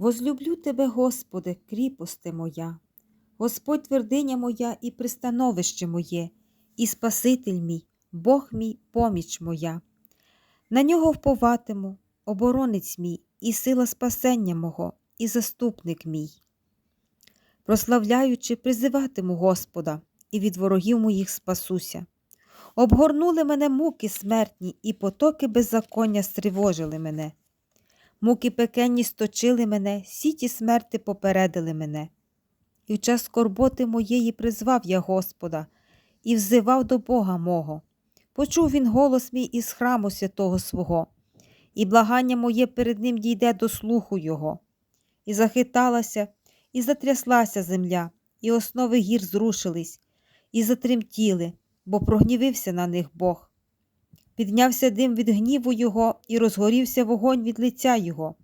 Возлюблю тебе, Господи, кріпости моя, Господь твердиня моя і пристановище моє, і Спаситель мій, Бог мій, поміч моя. На нього вповатиму, оборонець мій, і сила спасення мого, і заступник мій. Прославляючи, призиватиму Господа, і від ворогів моїх спасуся. Обгорнули мене муки смертні, і потоки беззаконня стривожили мене. Муки пекенні сточили мене, сіті смерти попередили мене. І в час скорботи моєї призвав я Господа і взивав до Бога мого. Почув він голос мій із храму святого свого, і благання моє перед ним дійде до слуху Його. І захиталася, і затряслася земля, і основи гір зрушились, і затремтіли, бо прогнівився на них Бог. Піднявся дим від гніву Його, і розгорівся вогонь від лиця Його,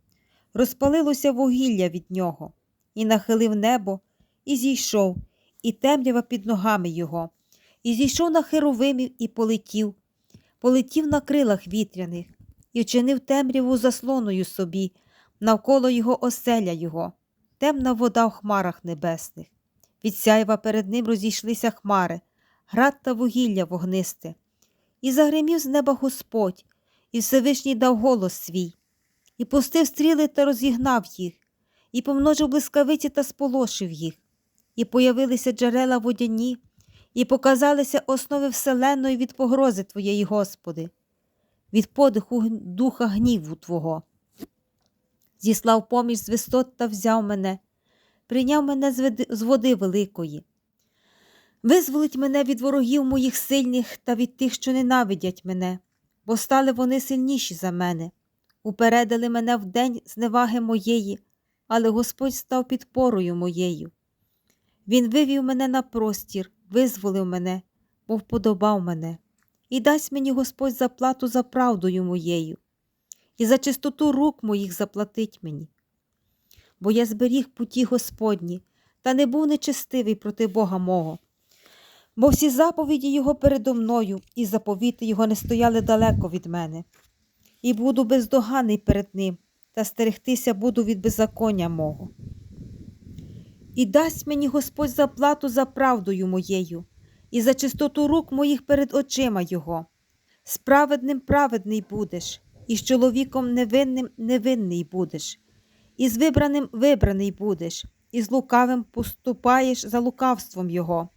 розпалилося вугілля від нього, і нахилив небо, і зійшов, і темрява під ногами Його, і зійшов на херовимів і полетів, полетів на крилах вітряних, і вчинив темряву заслоною собі, навколо його оселя Його, темна вода в хмарах небесних. Від сяйва перед ним розійшлися хмари, град та вугілля вогнисте. І загримів з неба Господь, і Всевишній дав голос свій, і пустив стріли та розігнав їх, і помножив блискавиці та сполошив їх, і появилися джерела водяні, і показалися основи вселеної від погрози Твоєї, Господи, від подиху духа гніву Твого. Зіслав поміч з висот та взяв мене, прийняв мене з води великої. Визволить мене від ворогів моїх сильних та від тих, що ненавидять мене, бо стали вони сильніші за мене. Упередили мене в день зневаги моєї, але Господь став підпорою моєю. Він вивів мене на простір, визволив мене, бо вподобав мене, і дасть мені Господь заплату за правдою моєю, і за чистоту рук моїх заплатить мені. Бо я зберіг путі Господні, та не був нечестивий проти Бога мого бо всі заповіді Його передо мною і заповіти Його не стояли далеко від мене, і буду бездоганий перед Ним, та стерегтися буду від беззаконня мого. І дасть мені Господь заплату за правдою моєю, і за чистоту рук моїх перед очима Його. Справедним праведний будеш, і з чоловіком невинним невинний будеш, і з вибраним вибраний будеш, і з лукавим поступаєш за лукавством Його.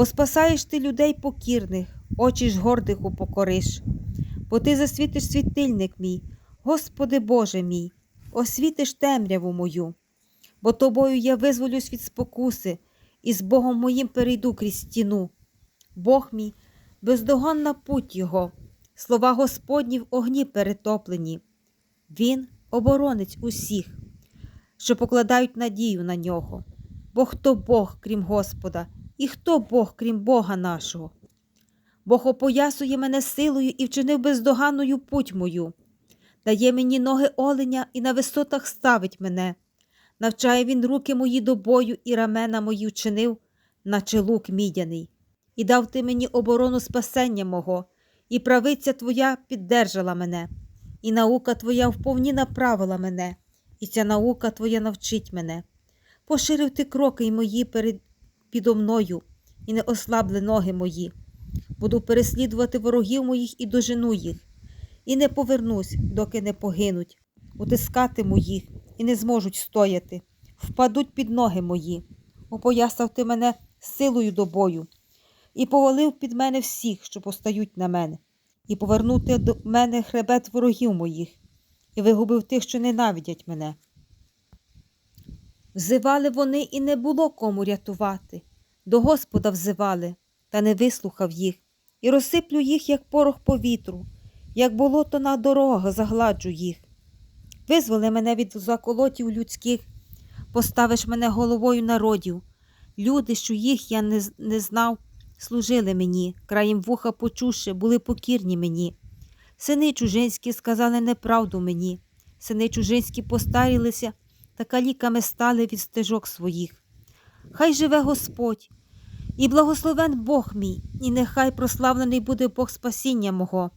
Бо спасаєш ти людей покірних, очі ж гордих упокориш, бо ти засвітиш світильник мій, Господи Боже мій, освітиш темряву мою, бо тобою я визволюсь від спокуси, і з Богом моїм перейду крізь стіну. Бог мій, бездоганна путь Його, слова Господні в огні перетоплені. Він оборонець усіх, що покладають надію на нього. Бо хто Бог, крім Господа? І хто Бог, крім Бога нашого? Бог опоясує мене силою і вчинив бездоганною путь мою, дає мені ноги оленя і на висотах ставить мене, навчає він руки мої до бою і рамена мої вчинив, наче лук мідяний, і дав ти мені оборону спасення мого, і правиця твоя піддержала мене, і наука твоя вповні направила мене, і ця наука твоя навчить мене. Поширив ти кроки мої перед підо мною і не ослабли ноги мої. Буду переслідувати ворогів моїх і дожену їх, і не повернусь, доки не погинуть, утискатиму їх і не зможуть стояти, впадуть під ноги мої. Опоясав ти мене силою до бою, і повалив під мене всіх, що постають на мене, і повернути до мене хребет ворогів моїх, і вигубив тих, що ненавидять мене. Взивали вони і не було кому рятувати. До Господа взивали, та не вислухав їх, і розсиплю їх, як порох по вітру, як болото на дорогах загладжу їх. Визволи мене від заколотів людських, поставиш мене головою народів. Люди, що їх я не, не знав, служили мені, краєм вуха почувши, були покірні мені. Сини чужинські сказали неправду мені, сини чужинські постарілися та каліками стали від стежок своїх. Хай живе Господь, і благословен Бог мій, і нехай прославлений буде Бог спасіння мого,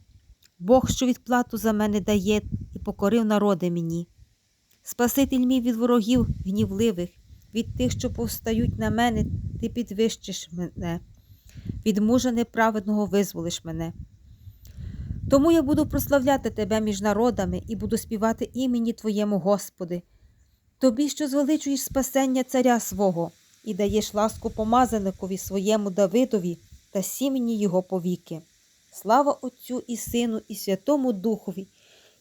Бог, що відплату за мене дає і покорив народи мені. Спаситель мій від ворогів гнівливих, від тих, що повстають на мене, ти підвищиш мене, від мужа неправедного визволиш мене. Тому я буду прославляти тебе між народами і буду співати імені Твоєму, Господи. Тобі, що звеличуєш спасення царя свого, і даєш ласку помазаникові своєму Давидові та сімені його повіки. Слава Отцю і Сину, і Святому Духові,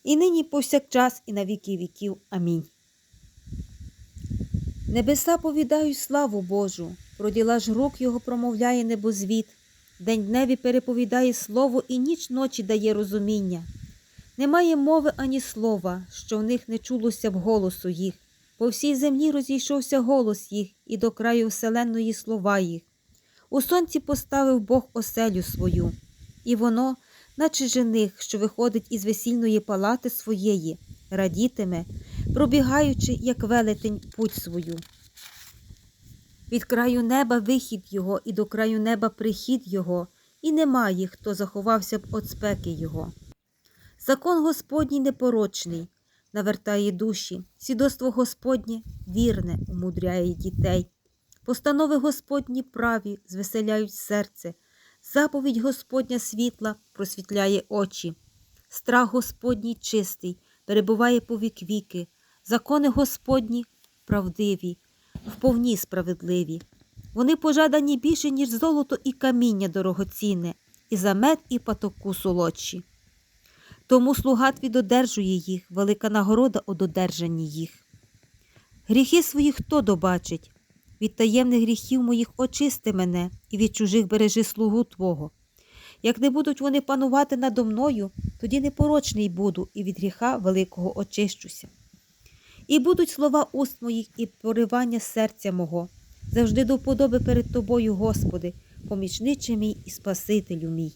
і нині повсякчас, і на віки віків. Амінь. Небеса повідають славу Божу, про діла ж рук його промовляє небозвіт, день дневі переповідає слово і ніч ночі дає розуміння. Немає мови ані слова, що в них не чулося б голосу їх. По всій землі розійшовся голос їх, і до краю вселенної слова їх. У сонці поставив Бог оселю свою, і воно, наче жених, що виходить із весільної палати своєї, радітиме, пробігаючи, як велетень, путь свою. Від краю неба вихід його, і до краю неба прихід його, і немає, хто заховався б от спеки його. Закон Господній непорочний, навертає душі, свідоцтво Господнє вірне умудряє дітей. Постанови Господні праві звеселяють серце, заповідь Господня світла просвітляє очі. Страх Господній чистий, перебуває по вік віки, закони Господні правдиві, вповні справедливі. Вони пожадані більше, ніж золото і каміння дорогоцінне, і за мед і патоку солодші. Тому слуга твій додержує їх, велика нагорода у додержанні їх. Гріхи свої хто добачить? Від таємних гріхів моїх очисти мене і від чужих бережи слугу Твого. Як не будуть вони панувати надо мною, тоді непорочний буду і від гріха великого очищуся. І будуть слова уст моїх і поривання серця мого, завжди до вподоби перед Тобою, Господи, помічниче мій і Спасителю мій.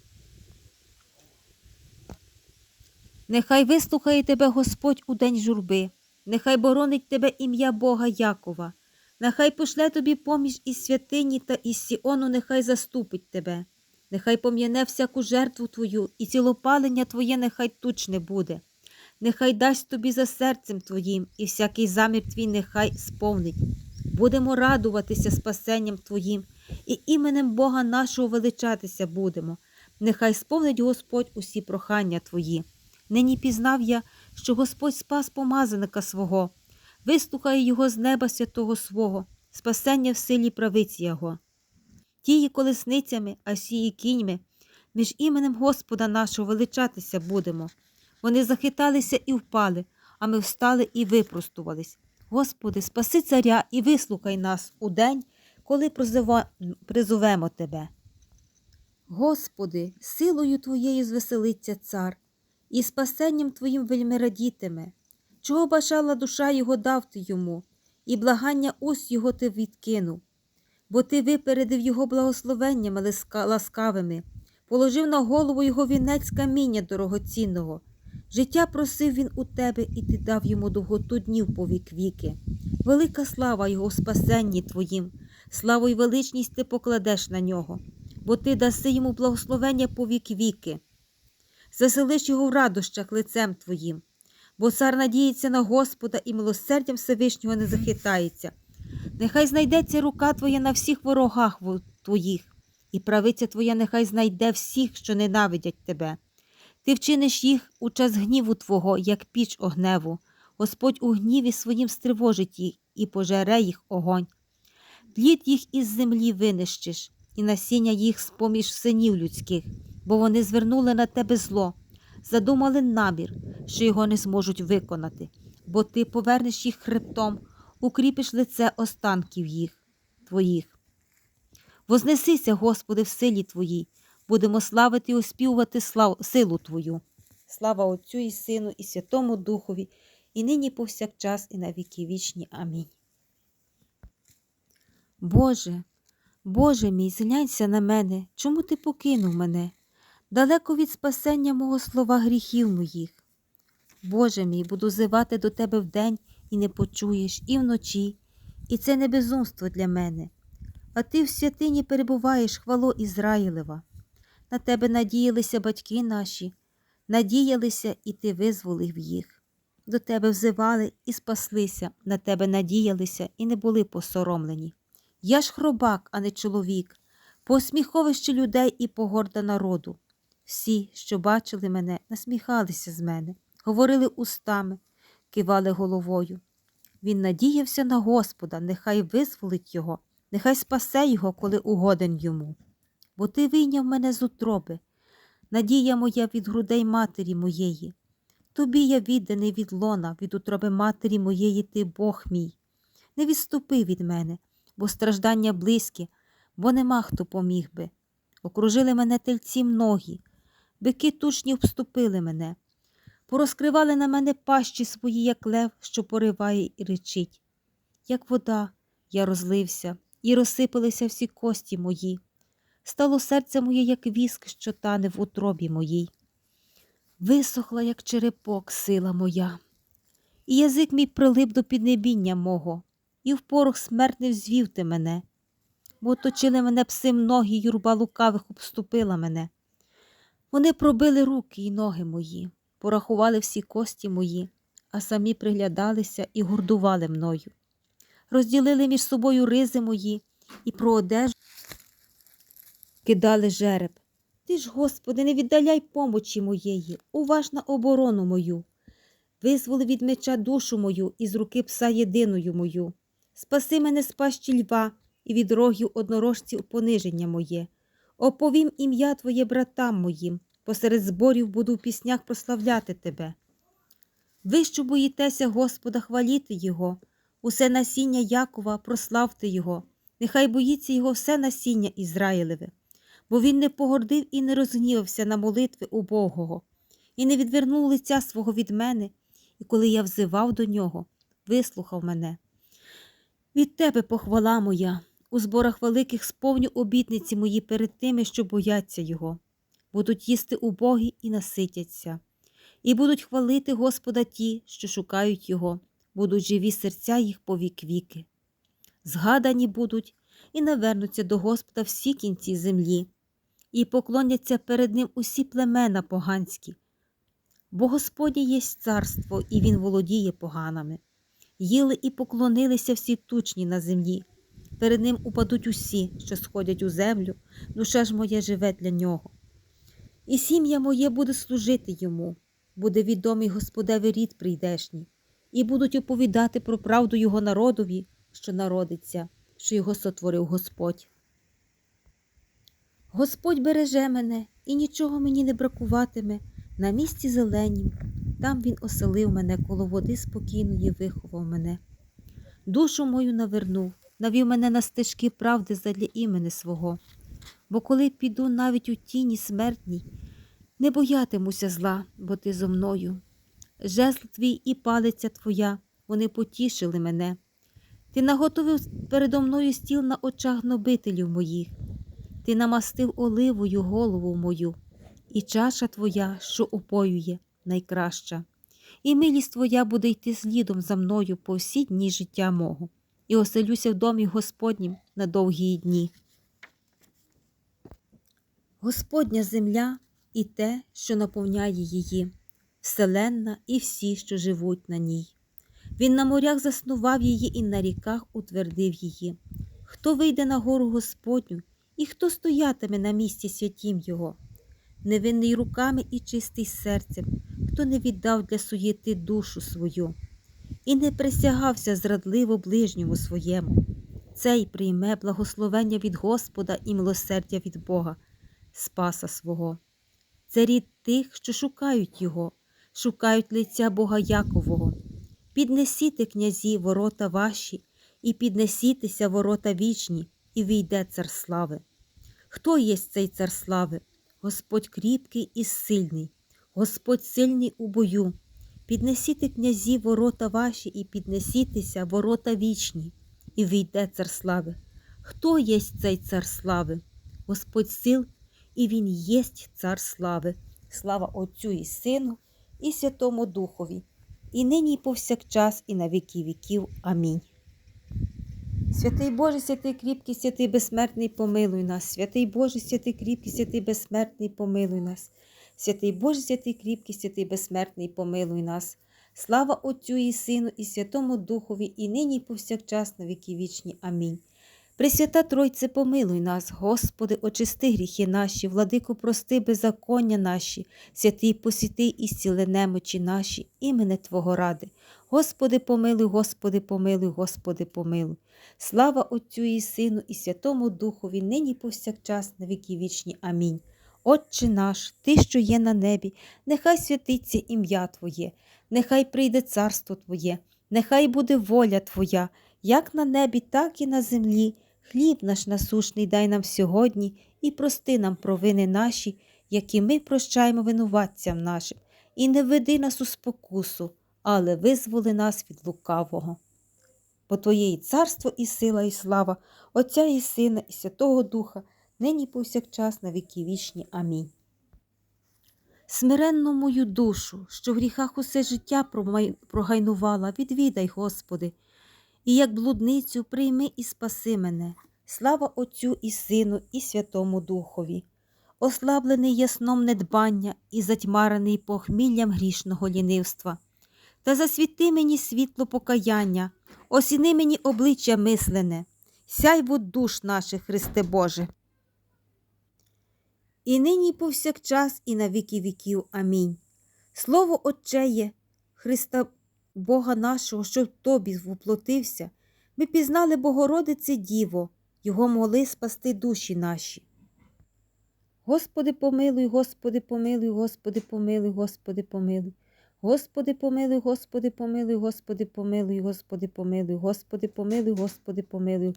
Нехай вислухає тебе Господь у день журби, нехай боронить тебе ім'я Бога Якова, нехай пошле тобі поміж із святині та із Сіону, нехай заступить тебе, нехай пом'яне всяку жертву твою, і цілопалення твоє нехай тучне буде, нехай дасть тобі за серцем твоїм, і всякий замір твій нехай сповнить. Будемо радуватися спасенням Твоїм, і іменем Бога нашого величатися будемо. Нехай сповнить Господь усі прохання Твої. Нині пізнав я, що Господь спас помазаника свого, вислухає його з неба святого свого, спасення в силі правиці Його. Тії колесницями, а сії кіньми, між іменем Господа нашого величатися будемо. Вони захиталися і впали, а ми встали і випростувались. Господи, спаси царя і вислухай нас у день, коли призовемо Тебе. Господи, силою Твоєю звеселиться цар, і спасенням Твоїм вельми радітиме. Чого бажала душа його дав ти йому, і благання уст його ти відкинув. Бо ти випередив його благословеннями ласкавими, положив на голову його вінець каміння дорогоцінного. Життя просив він у тебе, і ти дав йому довготу днів по вік віки. Велика слава його спасенні твоїм, славу й величність ти покладеш на нього, бо ти даси йому благословення по вік віки. Заселиш його в радощах лицем твоїм, бо цар надіється на Господа і милосердям Всевишнього не захитається. Нехай знайдеться рука твоя на всіх ворогах твоїх, і правиця твоя нехай знайде всіх, що ненавидять тебе. Ти вчиниш їх у час гніву Твого, як піч огневу. Господь у гніві своїм стривожить їх і пожере їх огонь. Плід їх із землі винищиш, і насіння їх з-поміж синів людських, бо вони звернули на тебе зло, задумали намір, що його не зможуть виконати, бо ти повернеш їх хребтом, укріпиш лице останків їх твоїх. Вознесися, Господи, в силі Твоїй, будемо славити і оспівувати слав... силу Твою. Слава Отцю і Сину, і Святому Духові, і нині повсякчас, і на віки вічні. Амінь. Боже, Боже мій, зглянься на мене, чому ти покинув мене? Далеко від спасення мого слова гріхів моїх. Боже мій, буду зивати до тебе вдень і не почуєш, і вночі, і це не безумство для мене. А ти в святині перебуваєш, хвало Ізраїлева. На тебе надіялися батьки наші, надіялися, і ти визволив їх. до тебе взивали і спаслися, на тебе надіялися і не були посоромлені. Я ж хробак, а не чоловік, посміховище людей і погорда народу. Всі, що бачили мене, насміхалися з мене, говорили устами, кивали головою. Він надіявся на Господа, нехай визволить його, нехай спасе його, коли угоден йому. Бо ти вийняв мене з утроби, надія моя від грудей матері моєї. Тобі я відданий від лона, від утроби матері моєї ти Бог мій. Не відступи від мене, бо страждання близькі, бо нема хто поміг би. Окружили мене тельці многі, бики тушні обступили мене, порозкривали на мене пащі свої, як лев, що пориває і речить. Як вода, я розлився, і розсипалися всі кості мої. Стало серце моє, як віск, що тане в утробі моїй. Висохла, як черепок, сила моя, і язик мій прилип до піднебіння мого, і в порох смертний взвів ти мене, бо оточили мене пси многі, юрба лукавих обступила мене. Вони пробили руки і ноги мої, порахували всі кості мої, а самі приглядалися і гордували мною. Розділили між собою ризи мої і про одежу кидали жереб. Ти ж, Господи, не віддаляй помочі моєї, уваж на оборону мою. Визволи від меча душу мою і з руки пса єдиною мою. Спаси мене з пащі льва і від рогів однорожців пониження моє. Оповім ім'я Твоє братам моїм, посеред зборів буду в піснях прославляти Тебе. Ви, що боїтеся Господа, хваліти Його, усе насіння Якова, прославте Його, нехай боїться Його все насіння Ізраїлеве. Бо він не погордив і не розгнівався на молитви убогого, і не відвернув лиця свого від мене, і коли я взивав до нього, вислухав мене. Від тебе похвала моя, у зборах великих сповню обітниці мої перед тими, що бояться Його, будуть їсти убогі і наситяться, і будуть хвалити Господа ті, що шукають Його, будуть живі серця їх по вік віки. Згадані будуть і навернуться до Господа всі кінці землі і поклоняться перед ним усі племена поганські. Бо Господнє є царство, і Він володіє поганами. Їли і поклонилися всі тучні на землі. Перед ним упадуть усі, що сходять у землю, душа ж моя живе для нього. І сім'я моє буде служити йому, буде відомий Господевий рід прийдешній, і будуть оповідати про правду Його народові, що народиться, що його сотворив Господь. Господь береже мене і нічого мені не бракуватиме на місці зеленім. Там він оселив мене коло води спокійної, виховав мене. Душу мою навернув, навів мене на стежки правди задля імени свого. Бо коли піду навіть у тіні смертній, не боятимуся зла, бо ти зо мною. Жезл твій і палиця твоя, вони потішили мене. Ти наготовив передо мною стіл на очах гнобителів моїх. Ти намастив оливою голову мою, і чаша твоя, що упоює, найкраща, і милість твоя буде йти слідом за мною по всі дні життя мого, і оселюся в домі Господнім на довгі дні. Господня земля і те, що наповняє її, вселенна і всі, що живуть на ній. Він на морях заснував її і на ріках утвердив її. Хто вийде на гору Господню? І хто стоятиме на місці святім Його, невинний руками і чистий серцем, хто не віддав для суєти душу свою, і не присягався зрадливо ближньому своєму, цей прийме благословення від Господа і милосердя від Бога, Спаса свого. Це рід тих, що шукають Його, шукають лиця Бога Якового. Піднесіте, князі, ворота ваші, і піднесітеся ворота вічні і війде цар слави. Хто є цей цар слави? Господь кріпкий і сильний, Господь сильний у бою. Піднесіте князі ворота ваші, і піднесітеся ворота вічні, і війде цар слави. Хто є цей цар слави? Господь сил, і Він єсть цар слави. Слава Отцю і Сину, і Святому Духові, і нині, і повсякчас, і на віки віків. Амінь. Святий Боже, святий кріпкий, святий безсмертний, помилуй нас, святий Боже, святий кріпкий, святий безсмертний, помилуй нас, святий Боже, святий кріпкий, святий безсмертний, помилуй нас, Слава Отцю і Сину, і Святому Духові, і нині, і повсякчас, на віки вічні. Амінь. Пресвята Тройце, помилуй нас, Господи, очисти гріхи наші, владику, прости беззаконня наші, святий посіти і зціли немочі наші, імене Твого ради. Господи, помилуй, Господи, помилуй, Господи, помилуй. Слава Отцю і Сину, і Святому Духові, нині повсякчас, на віки вічні. Амінь. Отче наш, Ти, що є на небі, нехай святиться ім'я Твоє, нехай прийде царство Твоє, нехай буде воля Твоя, як на небі, так і на землі. Хліб наш насушний дай нам сьогодні і прости нам провини наші, які ми прощаємо винуватцям нашим, і не веди нас у спокусу, але визволи нас від лукавого. Бо Твоє і царство, і сила, і слава, Отця і Сина, і Святого Духа, нині повсякчас на віки вічні. Амінь. Смиренну мою душу, що в гріхах усе життя прогайнувала, відвідай, Господи, і як блудницю прийми і спаси мене. Слава Отцю і Сину, і Святому Духові, ослаблений ясном недбання і затьмарений похміллям грішного лінивства. Та засвіти мені світло покаяння, осіни мені обличчя мислене, сяй вод душ наших, Христе Боже. І нині повсякчас, і на віки віків. Амінь. Слово Отчеє, Христа Бога нашого, що в Тобі воплотився, ми пізнали Богородице Діво, Його могли спасти душі наші. Господи, помилуй, Господи, помилуй, Господи, помилуй, Господи, помилуй. Господи, помилуй, Господи, помилуй, Господи, помилуй, Господи, помилуй, Господи, помилуй, Господи, помилуй.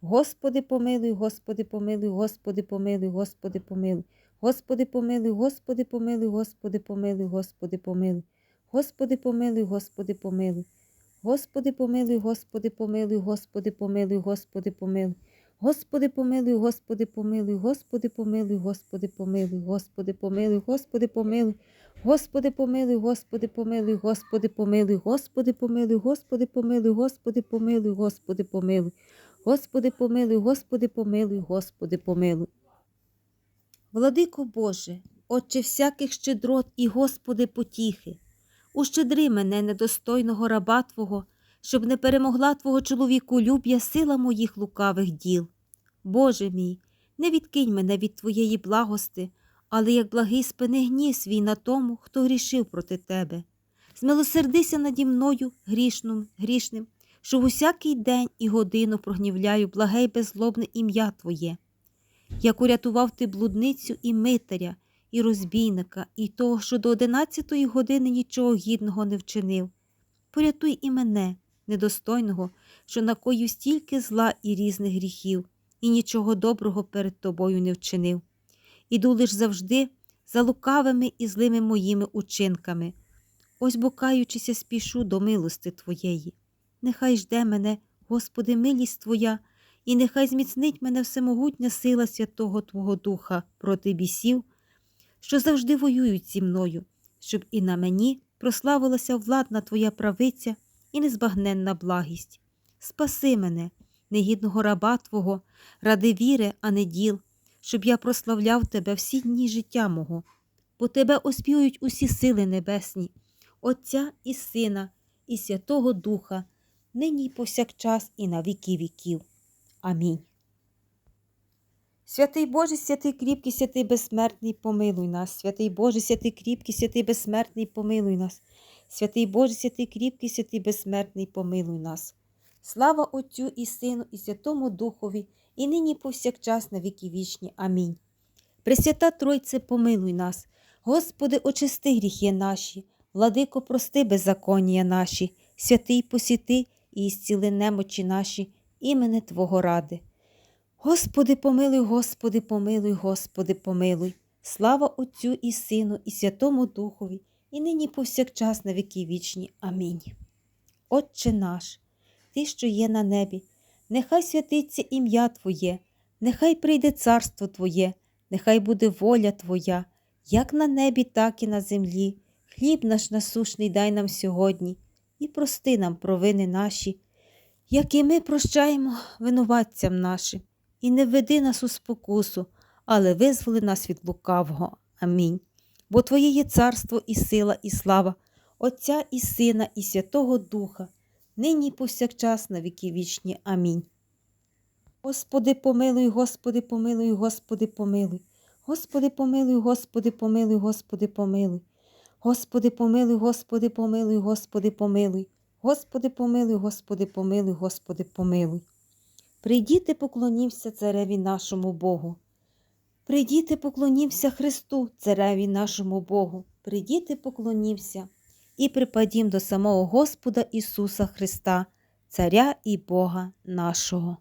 Господи, помилуй, Господи, помилуй, Господи, помилуй, Господи, помилуй. Господи, помилуй, Господи, помилуй, Господи, помилуй, Господи, помилуй. Господи, помилуй, Господи, помилуй. Господи, помилуй, Господи, помилуй, Господи, помилуй, Господи, помилуй. Господи, помилуй, Господи, помилуй, Господи, помилуй, Господи, помилуй, Господи, помилуй, Господи, помилуй. Господи, помилуй, Господи, помилуй, Господи, помилуй, Господи, помилуй, Господи, помилуй, Господи, помилуй, Господи, помилуй. Господи, помилуй, Господи, помилуй, Господи, помилуй. Владико Боже, Отче всяких щедрот і Господи потіхи, ущедри мене, недостойного раба Твого, щоб не перемогла Твого чоловіку люб'я сила моїх лукавих діл. Боже мій, не відкинь мене від Твоєї благости, але як благий спини гнів свій на тому, хто грішив проти Тебе. Змилосердися наді мною, грішним, грішним, що в усякий день і годину прогнівляю благе й беззлобне ім'я Твоє. Як урятував ти блудницю і митаря, і розбійника, і того, що до одинадцятої години нічого гідного не вчинив. Порятуй і мене, недостойного, що накоїв стільки зла і різних гріхів, і нічого доброго перед тобою не вчинив. Іду лиш завжди за лукавими і злими моїми учинками. Ось бокаючися, спішу до милости Твоєї. Нехай жде мене, Господи, милість Твоя, і нехай зміцнить мене всемогутня сила Святого Твого Духа проти бісів, що завжди воюють зі мною, щоб і на мені прославилася владна Твоя правиця і незбагненна благість. Спаси мене, негідного раба Твого, ради віри, а не діл, щоб я прославляв Тебе всі дні життя мого, бо Тебе оспівують усі сили небесні, Отця і Сина, і Святого Духа, нині й повсякчас, і на віки віків. Амінь. Святий Боже, святий кріпкий, святий безсмертний, помилуй нас. Святий Боже, святий кріпкий, святий безсмертний, помилуй нас. Святий Боже, святий кріпкий, святий безсмертний, помилуй нас. Слава Отцю і Сину, і Святому Духові, і нині повсякчас на віки вічні. Амінь. Пресвята Тройце, помилуй нас. Господи, очисти гріхи наші, владико, прости беззаконня наші, святий посіти і зціли немочі наші, імене Твого ради. Господи, помилуй, Господи, помилуй, Господи, помилуй. Слава Отцю і Сину, і Святому Духові, і нині повсякчас на віки вічні. Амінь. Отче наш, Ти, що є на небі, нехай святиться ім'я Твоє, нехай прийде царство Твоє, нехай буде воля Твоя, як на небі, так і на землі. Хліб наш насушний дай нам сьогодні, і прости нам провини наші, як і ми прощаємо винуватцям нашим, і не введи нас у спокусу, але визволи нас від лукавого. Амінь. Бо Твоє є царство і сила, і слава, Отця і Сина, і Святого Духа, нині і повсякчас на віки вічні. Амінь. Господи, помилуй, Господи, помилуй, Господи, помилуй. Господи, помилуй, Господи, помилуй, Господи, помилуй. Господи, помилуй, Господи, помилуй, Господи, помилуй. Господи, помилуй, Господи, помилуй, Господи, помилуй. Прийдіте, поклонімся цареві нашому Богу. Прийдіте, поклонімся Христу, цареві нашому Богу. Прийдіте, поклонімся і припадім до самого Господа Ісуса Христа, Царя і Бога нашого.